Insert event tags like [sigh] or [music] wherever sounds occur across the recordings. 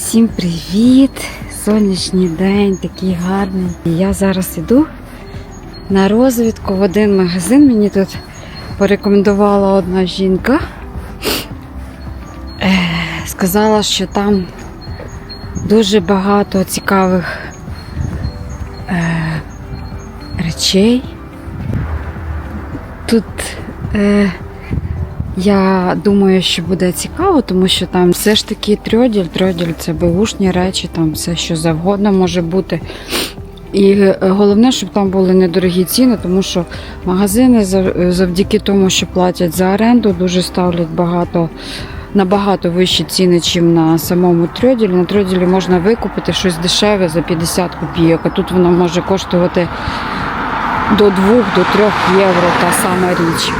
Всім привіт! Сонячний день, такий гарний. Я зараз іду на розвідку в один магазин. Мені тут порекомендувала одна жінка. Е, Сказала, що там дуже багато цікавих е, речей. Тут е, я думаю, що буде цікаво, тому що там все ж таки трьоділь, трьоділь це беушні речі, там все що завгодно може бути. І е, головне, щоб там були недорогі ціни, тому що магазини завдяки тому, що платять за оренду, дуже ставлять багато. Набагато вищі ціни, ніж на самому трьоділі. На трьоділі можна викупити щось дешеве за 50 копійок, а тут воно може коштувати до 2 до 3 євро та сама річ.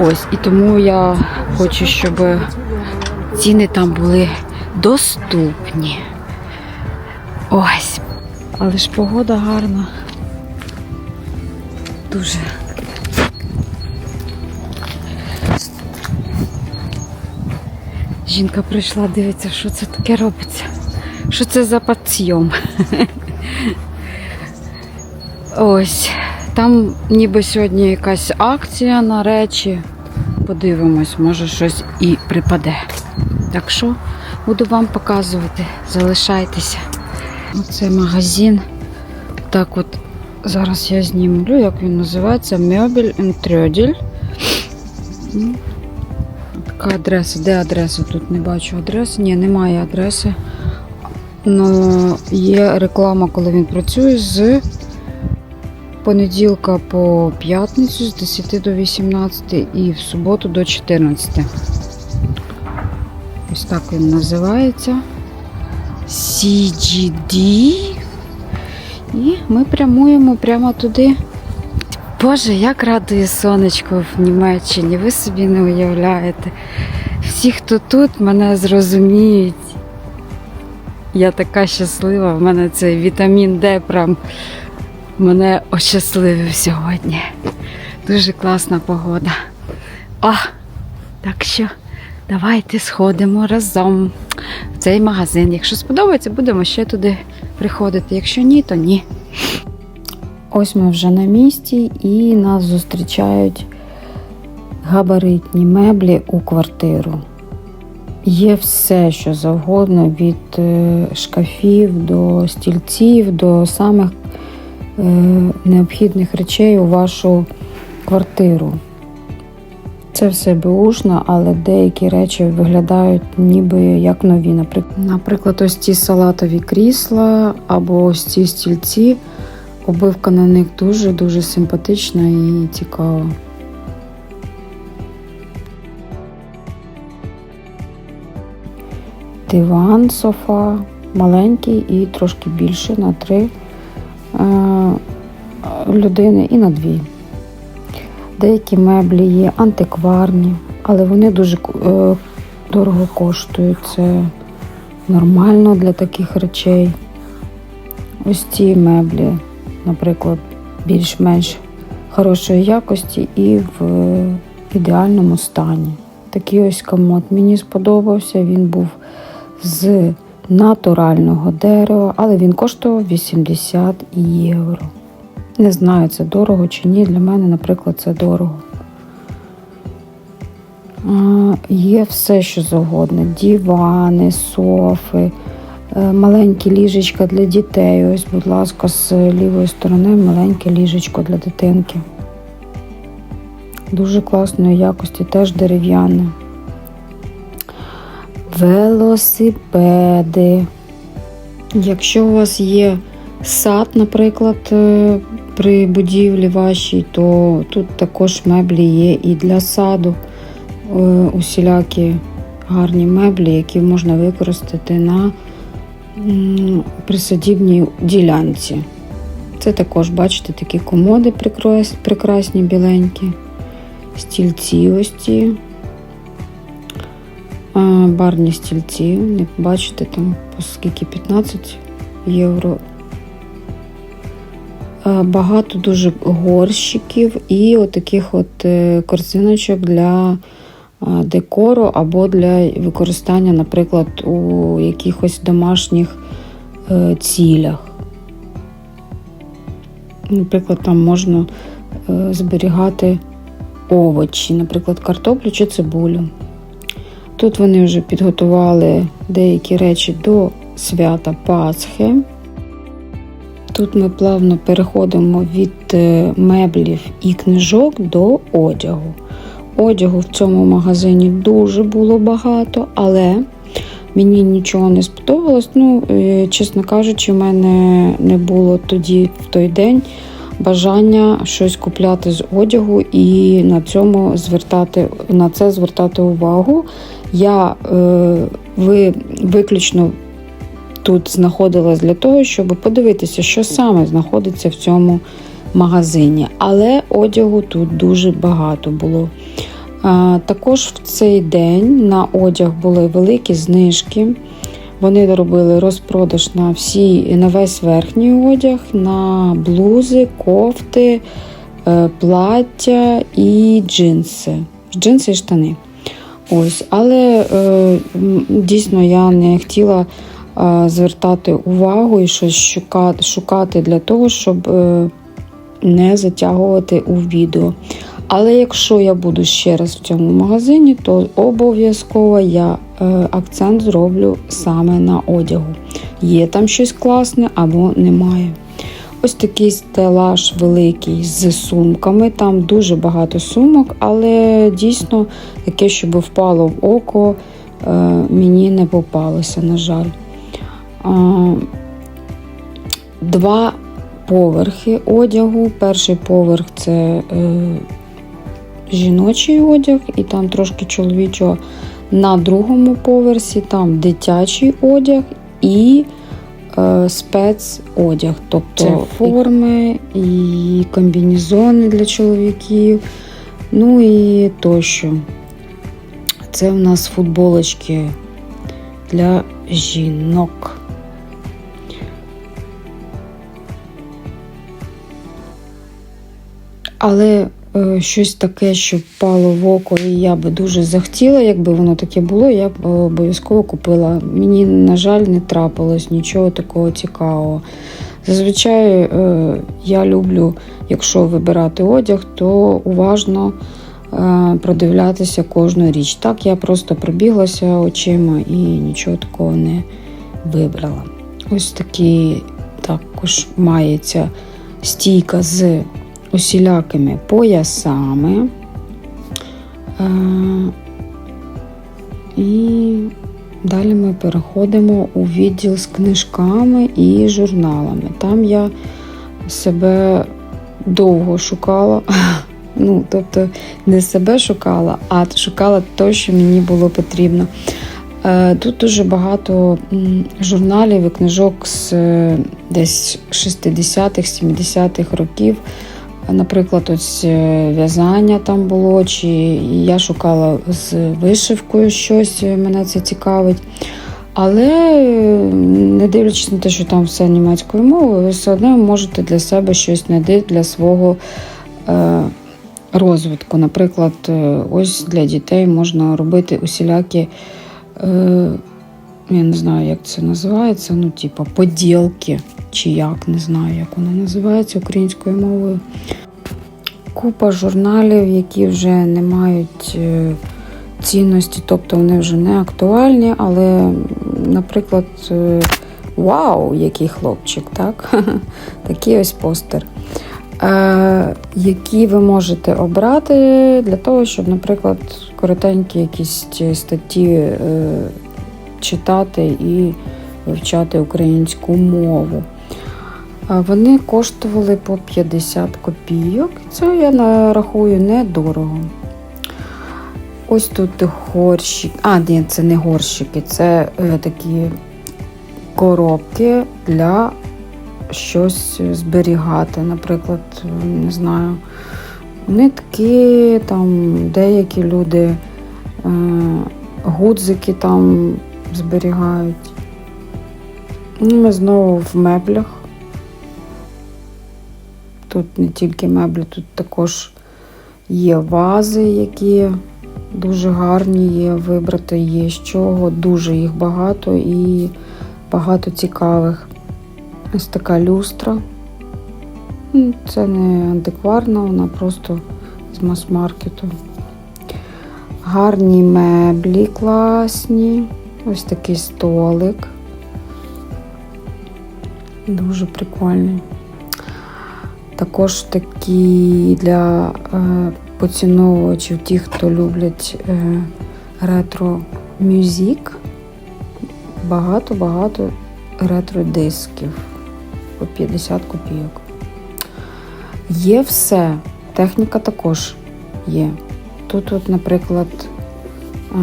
Ось, і тому я хочу, щоб ціни там були доступні. Ось. Але ж погода гарна. Дуже. Жінка прийшла, дивиться, що це таке робиться. Що це за підйом? [laughs] Ось. Там ніби сьогодні якась акція на речі. Подивимось, може щось і припаде. Так що буду вам показувати. Залишайтеся. Оце магазин. Так от зараз я знімлю, як він називається. Мебель Трьоділь. Така адреса. Де адреса? Тут не бачу адреси. Ні, немає адреси. Ну, є реклама, коли він працює з понеділка по п'ятницю з 10 до 18 і в суботу до 14. Ось так він називається. CGD. І ми прямуємо прямо туди. Боже, як радує сонечко в Німеччині, ви собі не уявляєте. Всі, хто тут, мене зрозуміють. Я така щаслива, в мене цей вітамін Д прям мене ощасливив сьогодні. Дуже класна погода. О, так що давайте сходимо разом в цей магазин. Якщо сподобається, будемо ще туди приходити. Якщо ні, то ні. Ось ми вже на місці і нас зустрічають габаритні меблі у квартиру. Є все, що завгодно, від е, шкафів до стільців, до самих необхідних речей у вашу квартиру. Це все беушно, але деякі речі виглядають ніби як нові. Наприклад, ось ці салатові крісла або ось ці стільці. Обивка на них дуже-дуже симпатична і цікава. Диван, софа, маленький і трошки більше на три е, людини і на дві. Деякі меблі є антикварні, але вони дуже е, дорого коштують. Це нормально для таких речей. Ось ці меблі, наприклад, більш-менш хорошої якості і в ідеальному стані. Такий ось комод мені сподобався. Він був з натурального дерева, але він коштував 80 євро. Не знаю, це дорого чи ні. Для мене, наприклад, це дорого. А, Є все, що завгодно: дивани, софи, е, маленькі ліжечка для дітей. Ось, будь ласка, з лівої сторони маленьке ліжечко для дитинки. Дуже класної якості, теж дерев'яне. Велосипеди. Якщо у вас є сад, наприклад, е, при будівлі вашій, то тут також меблі є і для саду. Е, Усілякі гарні меблі, які можна використати на присадібній ділянці. Це також, бачите, такі комоди прекрасні, біленькі, стільці ось ці. Барні стільці, як бачите, там по скільки 15 євро. А, Багато дуже горщиків і отаких от е, корзиночок для декору або для використання, наприклад, у якихось домашніх е, цілях. Наприклад, там можна е, зберігати овочі, наприклад, картоплю чи цибулю. Тут вони вже підготували деякі речі до свята Пасхи. Тут ми плавно переходимо від е, меблів і книжок до одягу. Одягу в цьому магазині дуже було багато, але мені нічого не сподобалось. Ну, е, чесно кажучи, в мене не було тоді в той день бажання щось купляти з одягу і на цьому звертати на це звертати увагу. Я е, ви, виключно тут знаходилась для того, щоб подивитися, що саме знаходиться в цьому магазині. Але одягу тут дуже багато було. Також в цей день на одяг були великі знижки. Вони робили розпродаж на всі, на весь верхній одяг, на блузи, кофти, е, плаття і джинси. Джинси і штани. Ось, але е, дійсно я не хотіла звертати увагу і щось шукати, шукати для того, щоб е, не затягувати у відео. Але якщо я буду ще раз в цьому магазині, то обов'язково я е, акцент зроблю саме на одягу. Є там щось класне або немає. Ось такий стелаж великий з сумками. Там дуже багато сумок, але дійсно таке, щоб впало в око, е, мені не попалося, на жаль. Два поверхи одягу. Перший поверх це е, жіночий одяг, і там трошки чоловічого. На другому поверсі там дитячий одяг і е, спецодяг, тобто Це форми і комбінезони для чоловіків, ну і тощо. Це в нас футболочки для жінок. Але е, щось таке, що впало в око, і я би дуже захотіла, якби воно таке було, я б е, обов'язково купила. Мені, на жаль, не трапилось нічого такого цікавого. Зазвичай е, я люблю, якщо вибирати одяг, то уважно е, продивлятися кожну річ. Так я просто пробіглася очима і нічого такого не вибрала. Ось такі також мається стійка з усілякими поясами. Е, І далі ми переходимо у відділ з книжками і журналами. Там я себе довго шукала. [laughs] Ну, тобто не себе шукала, а шукала те, що мені було потрібно. Е, Тут дуже багато журналів і книжок з е, десь 60-х, 70-х років. Наприклад, ось е, в'язання там було, чи я шукала з вишивкою щось, е, мене це цікавить. Але не дивлячись на те, що там все німецькою мовою, ви все одно можете для себе щось знайти для свого е, розвитку. Наприклад, ось для дітей можна робити усілякі, я не знаю, як це називається, ну, типу, поділки, чи як, не знаю, як воно називається українською мовою. Купа журналів, які вже не мають е, цінності, тобто вони вже не актуальні, але, наприклад, е, вау, який хлопчик, так? [laughs] Такий ось постер. Е, які ви можете обрати для того, щоб, наприклад, коротенькі якісь статті читати і вивчати українську мову. Вони коштували по 50 копійок. Це я нарахую недорого. Ось тут горщик. А, ні, це не горщики, це е, такі коробки для щось зберігати. Наприклад, не знаю, нитки, там деякі люди е, гудзики там зберігають. Ну, Ми знову в меблях. Тут не тільки меблі, тут також є вази, які Дуже гарні є, вибрати є з чого, дуже їх багато і багато цікавих. Ось така люстра. Це не антикварна, вона просто з мас-маркету. Гарні меблі класні. Ось такий столик. Дуже прикольний. Також такі для е, поціновувачів, ті, хто люблять е, ретро-мюзик. Багато-багато ретро-дисків по 50 копійок. Є все. Техніка також є. Тут, от, наприклад, е,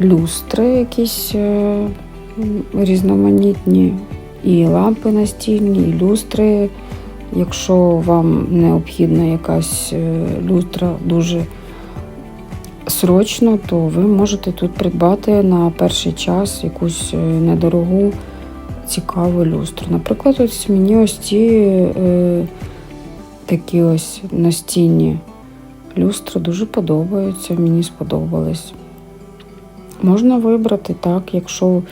люстри якісь різноманітні, і лампи настільні, і люстри. Якщо вам необхідна якась е, люстра дуже срочно, то ви можете тут придбати на перший час якусь е, недорогу цікаву люстру. Наприклад, ось мені ось ці е, такі ось настінні люстри дуже подобаються, мені сподобались. Можна вибрати так, якщо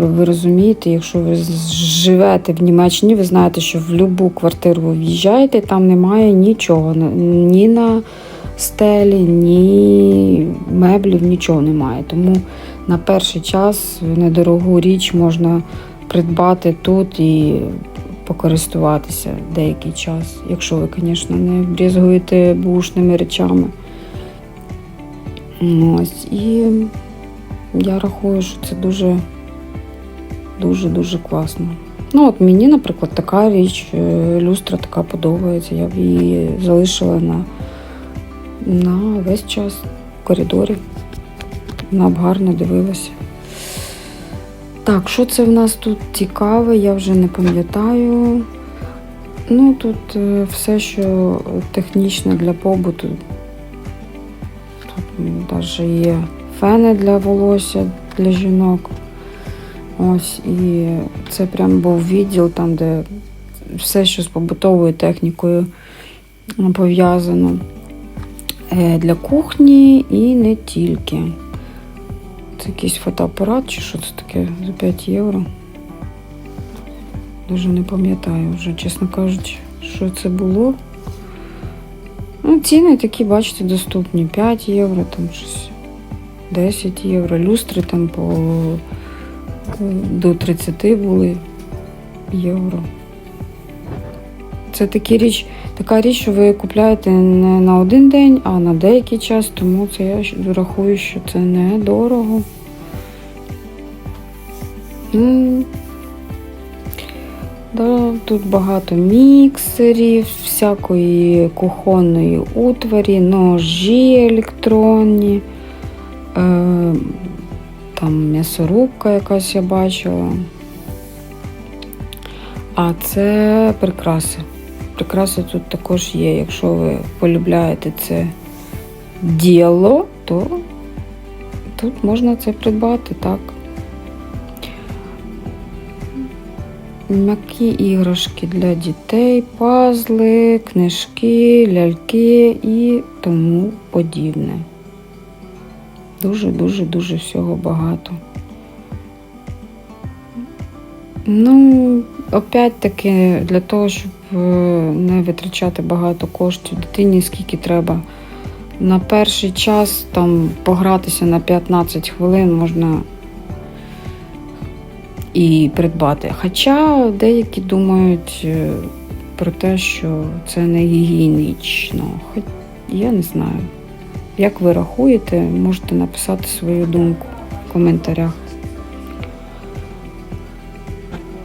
ви розумієте, якщо ви живете в Німеччині, ви знаєте, що в будь-яку квартиру ви в'їжджаєте, там немає нічого, ні на стелі, ні меблів, нічого немає. Тому на перший час недорогу річ можна придбати тут і покористуватися деякий час, якщо ви, звісно, не брізгуєте бушними речами. Ось. І я рахую, що це дуже, дуже, дуже класно. Ну, от мені, наприклад, така річ, е, люстра така подобається. Я б її залишила на, на весь час в коридорі. Вона б гарно дивилася. Так, що це в нас тут цікаве, я вже не пам'ятаю. Ну, тут е, все, що технічне для побуту. Тут навіть є фени для волосся для жінок. Ось, і це прям був відділ, там, де все, що з побутовою технікою пов'язано Е, для кухні і не тільки. Це якийсь фотоапарат чи що це таке за 5 євро. Дуже не пам'ятаю вже, чесно кажучи, що це було. Ну, ціни такі, бачите, доступні. 5 євро, там щось 10 євро. Люстри там по до 30 були євро. Це такі річ, така річ, що ви купляєте не на один день, а на деякий час, тому це я рахую, що це недорого. Ну, Да, тут багато міксерів, всякої кухонної утварі, ножі електронні, е, там м'ясорубка якась я бачила. А це прикраси. Прикраси тут також є. Якщо ви полюбляєте це діло, то тут можна це придбати так. М'які іграшки для дітей, пазли, книжки, ляльки і тому подібне. Дуже-дуже дуже всього багато. Ну, опять-таки, для того, щоб е, не витрачати багато коштів дитині, скільки треба. На перший час там погратися на 15 хвилин можна і придбати. Хоча деякі думають е, про те, що це не гігієнічно. Хоч я не знаю. Як ви рахуєте, можете написати свою думку в коментарях.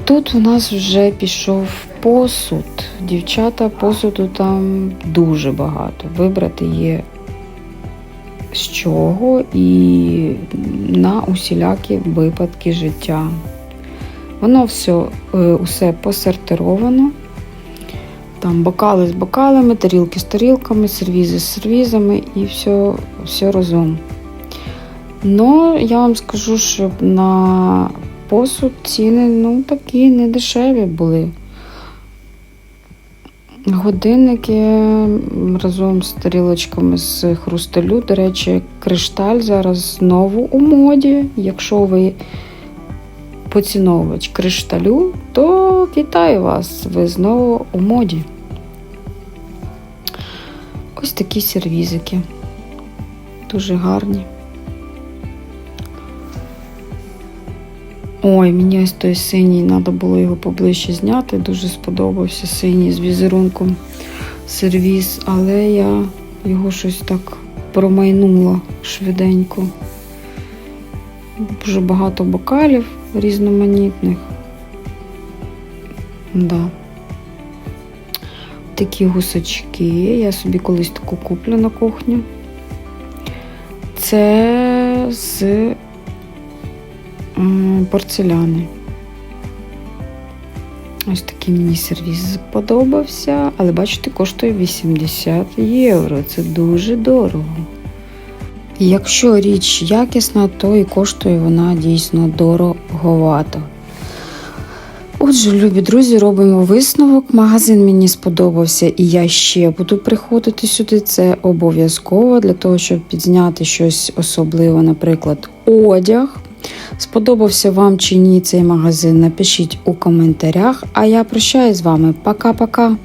Тут у нас вже пішов посуд. Дівчата, посуду там дуже багато. Вибрати є з чого і на усілякі випадки життя. Воно все, е, усе посортировано. Там бокали з бокалами, тарілки з тарілками, сервізи з сервізами і все, все разом. Ну, я вам скажу, що на посуд ціни ну, такі не дешеві були. Годинники разом з тарілочками з хрусталю. До речі, кришталь зараз знову у моді. Якщо ви поціновувач кришталю, то вітаю вас! Ви знову у моді. Ось такі сервізики. Дуже гарні. Ой, мені ось той синій, треба було його поближче зняти. Дуже сподобався синій з візерунком сервіз, але я його щось так промайнула швиденько. Дуже багато бокалів різноманітних. Да. Такі гусачки. Я собі колись таку куплю на кухню. Це з порцеляни. Ось такий мені сервіс сподобався, але бачите, коштує 80 євро. Це дуже дорого. Якщо річ якісна, то і коштує вона дійсно дороговато. Отже, любі друзі, робимо висновок. Магазин мені сподобався, і я ще буду приходити сюди. Це обов'язково для того, щоб підзняти щось особливе, наприклад, одяг. Сподобався вам чи ні цей магазин? Напишіть у коментарях. А я прощаюсь з вами. Пока-пока.